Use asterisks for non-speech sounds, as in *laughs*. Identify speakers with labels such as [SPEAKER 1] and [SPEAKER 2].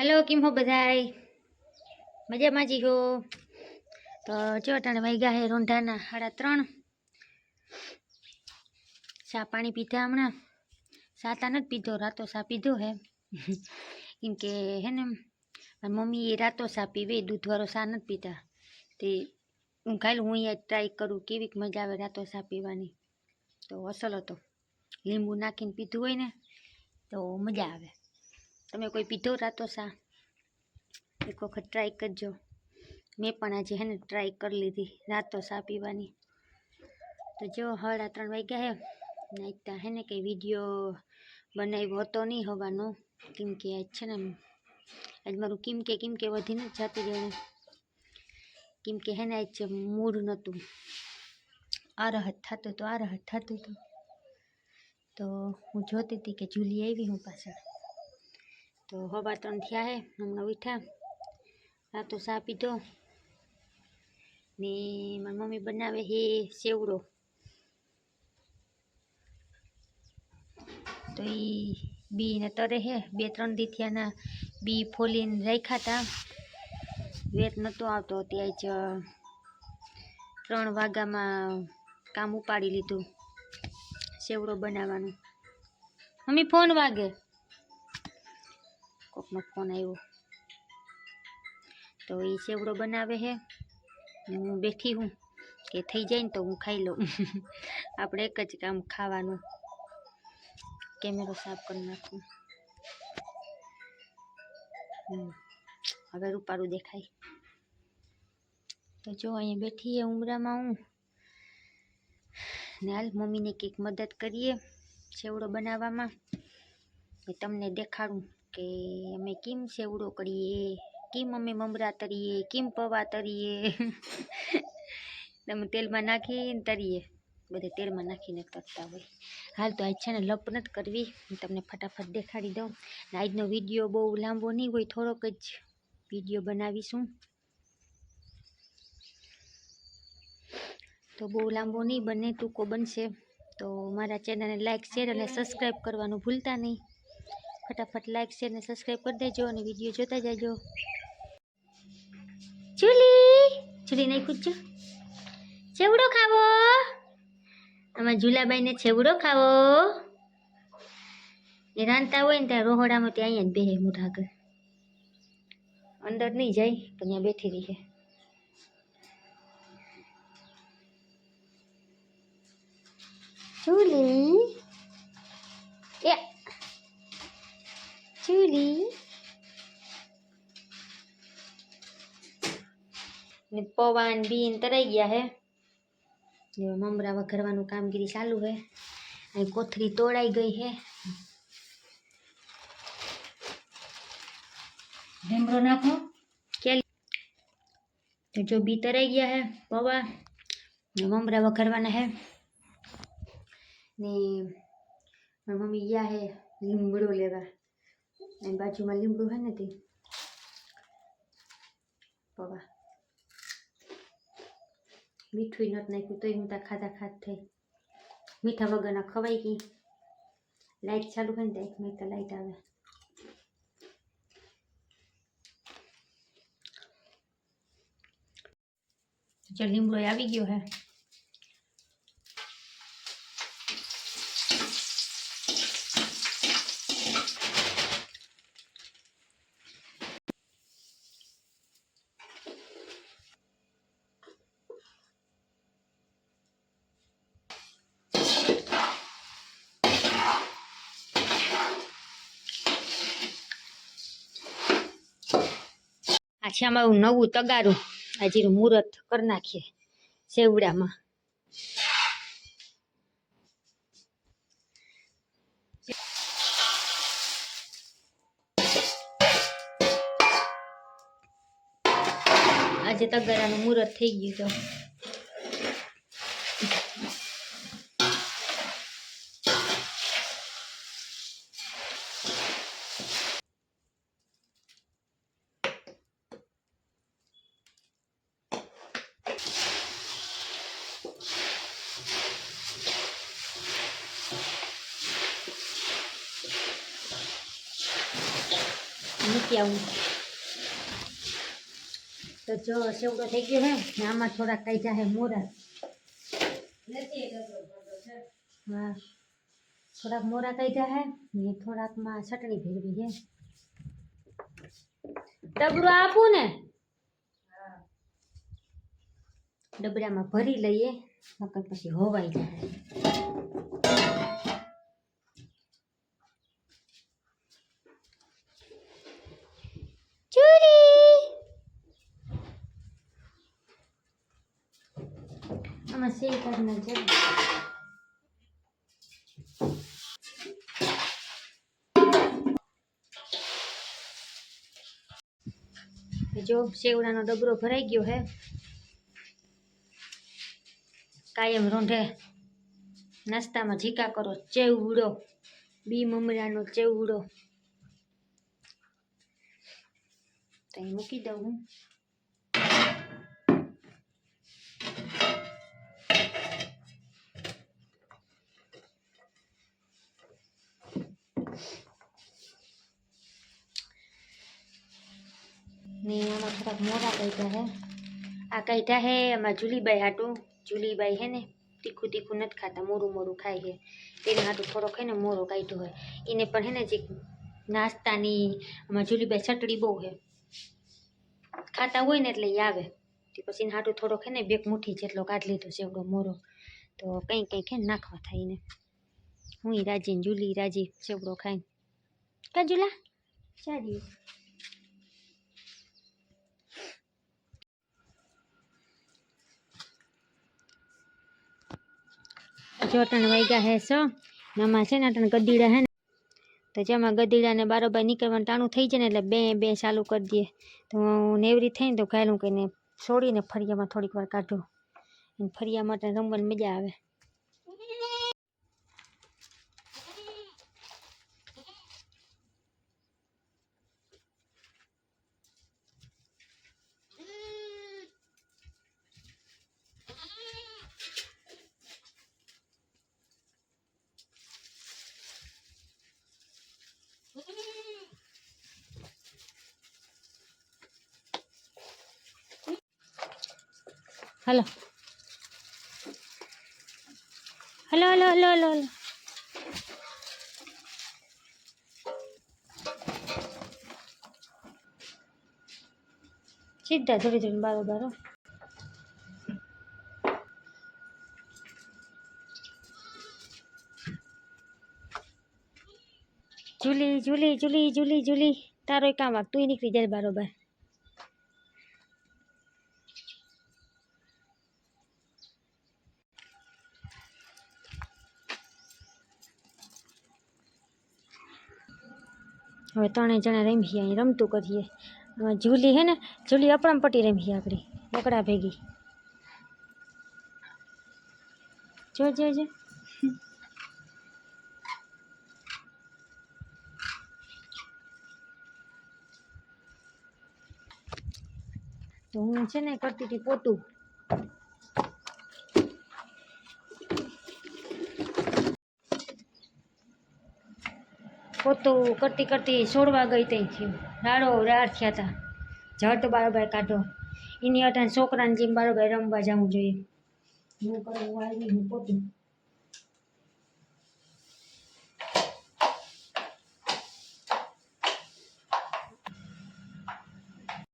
[SPEAKER 1] Hello, કેમ હો બધાય? મજામાં જી હો? તો જો, અટાણે વાગ્યા હે રોંઢાના સાડા ત્રણ. ચા પાણી પીધા હમણાં. સાતા નથી પીધો, રાતો સા પીધો હે. કેમ કે હે ને, મારી મમ્મી એ રાતો સા પીવે દૂધવાળો સા નથી પીતા. તે હું ખાલી હું અહીંયા ટ્રાય કરું, કેવીક મજા આવે રાતો સા પીવાની. તો અસલ હતો. લીંબુ નાખીને પીધું હોય ને, તો મજા આવે. તમે કોઈ પીધો રાતો સા? એક વખત ટ્રાય કરજો. મેં પણ આજે હે ને ટ્રાય કરી લીધી રાતો સા પીવાની. તો જો હળા ત્રણ વાગ્યા હે. ને એકતા હે ને કંઈ વીડિયો બનાવ્યો હતો નહીં હવાનો. કેમ કે આજ છે ને આજ મારું કેમ કે કેમ કે વધીને જ જતું રહેવું કેમ કે હે ને આજ મૂડ નહોતું. આરહત થતું હતું, આરહત થતું હતું. તો હું જોતી હતી કે જુલી આવી હું પાછળ. તો હવા ત્રણ થયા હે, હમણાં ઉઠ્યા. રાતો સા પીધો. ને મારી મમ્મી બનાવે હે સેવડો. તો એ બીને તરે હે, બે ત્રણ દી થયાના બી ફોલીને રાખ્યા હતા વેત નહોતો આવતો ત્યાં જ ત્રણ વાગ્યામાં કામ ઉપાડી લીધું, સેવડો બનાવવાનું. મમ્મી ફોન વાગે. કોકનો ફોન આવ્યો તો એ સેવડો બનાવે છે હું બેઠી હું, કે થઈ જાય ને તો હું ખાઈ લઉં. *laughs* આપણે એક જ કામ ખાવાનું. કેમેરો સાફ કરી નાખું. હવે રૂપારું દેખાય. તો જો અહીંયા બેઠી એ ઉમરામાં હું. ને હાલ મમ્મીને કંઈક મદદ કરીએ સેવડો બનાવવામાં. તમને દેખાડું. કે અમે કેમ સેવડો કરીએ, કેમ અમે મમરા તરીએ, કેમ પૌવા તરીએ? તમે તેલમાં નાખીને તરીએ. બધે તેલમાં નાખીને કરતા હોય. હાલ તો આજ છે ને લપ નથી કરવી. હું તમને ફટાફટ દેખાડી દઉં. ને આજનો વીડિયો બહુ લાંબો નહીં હોય, થોડોક જ વીડિયો બનાવીશું. તો બહુ લાંબો નહીં બને, ટૂંકો બનશે. તો મારા ચેનલને લાઇક શેર અને સબસ્ક્રાઈબ કરવાનું ભૂલતા નહીં. ફટાફટ લાઇક શેર ને સબસ્ક્રાઈબ કરી દેજો અને વીડિયો જોતા જાજો ચૂલી ચૂલી નહીં કૂદજો છેવડો ખાવો આમાં ઝુલાબાઈને છેવડો ખાવો એ રાંધતા હોય ને ત્યાં રોહડામાં ત્યાં અહીંયા જ બેહે મોઢા આગળ અંદર નહીં જાય પણ ત્યાં બેઠી રહી ચૂલી એ ચૂલી ને પવાન બીન તરાઈ ગયા હે. ને મમરા વઘારવાનું કામગીરી ચાલુ હે. અહીં કોથળી તોડાઈ ગઈ હે.
[SPEAKER 2] લીમડો નાખો.
[SPEAKER 1] કે તો જો બી તરાઈ ગયા હે પૌવા. ને મમરા વઘારવાના હે. ને મારી મમ્મી ગયા હે લીમડો લેવા. અને બાજુમાં લીમડું હે ને તે પૌવા મીઠું નથી નાખ્યું તોય હું ત્યાં ખાધા ખાત થઈ મીઠા વગરના ખવાઈ ગઈ લાઈટ ચાલુ હોય ને તો એક મિનિટ લાઈટ આવે ચાલ લીમડો આવી ગયો હે આ છે અમારું નવું તગારું જીરું મુહૂર્ત કરી નાખીએ સેવડામાં. આજે તગારાનું મુહૂર્ત થઈ ગયું તો મૂકી આવું તો જો સેવડો થઈ ગયો હે ને આમાં થોડાક કાઢ્યા હે મોરા હા થોડાક મોરા કાઢ્યા હે ને થોડાકમાં ચટણી ભેળવી છે ડબડું આપું ને ડબડામાં ભરી લઈએ નકર પછી હોવાઈ જાય સેવ કરી છે જો સેવડાનો ડબરો ભરાઈ ગયો હે. કાયમ રોંઢે. નાસ્તામાં ઝીકા કરો ચેવડો બી મમરાનો ચેવડો તો મૂકી દઉં હું. ને થોડાક મોરા કાઢ્યા હે. આ કાઢ્યા હે? આમાં જુલીબાઈ હાટું. જુલીબાઈ હે ને, તીખું તીખું નથી ખાતા, મોરું મોરું ખાય છે તેને હાટું થોડોક હે ને મોરો કાઢ્યો હોય. એને પણ હે ને જે નાસ્તાની, આમાં જુલીબાઈ ચટણી બહુ છે ખાતા હોય ને એટલે એ આવે. પછી એને હાટું થોડોક હે ને બેક મુઠ્ઠી જેટલો કાઢી લીધો છે એવડો મોરો. તો કંઈ કંઈક હે નાખવા થાય ને હું રાજી ને જુલી રાજી સેવડો ખાઈને. કા જુલા સારી ચોટણ વાગ્યા હે સો, નમાં છે ને અટણ ગદીડા હે ને. તો જેમાં ગદીડાને બારોબાર નીકળવાનું ટાણું થઈ જાય ને એટલે બે બે ચાલુ કરી દઈએ. તો હું નેવરી થઈને તો ઘાયલું કહીને છોડીને ફરિયામાં થોડીક વાર કાઢું. ફરિયા માટે રમવાની મજા આવે. Hello hello hello hello hello hello સીધા થોડી થોડી બારો બારો Julie Julie Julie Julie Julie તારો કામ વાગ તું નીકળી જાય બારોબાર હવે ત્રણેય જણા રમીએ અહીં રમતું કરીએ. હવે જુલી હે ને, જુલી અપરમ પટ્ટી રમીએ આપણી બકડા ભેગી. જો જો જો. તો હું છે ને કરતી હતી પોતું. પોતું કરતી કરતી છોડવા ગઈ ત્યાંથી રાડો રાડ થયા હતા જટ બારોબાર કાઢો. એની અટાણ છોકરાને જેમ બારોબાર રમવા જવું જોઈએ. હું કરું આવી હું પોતું.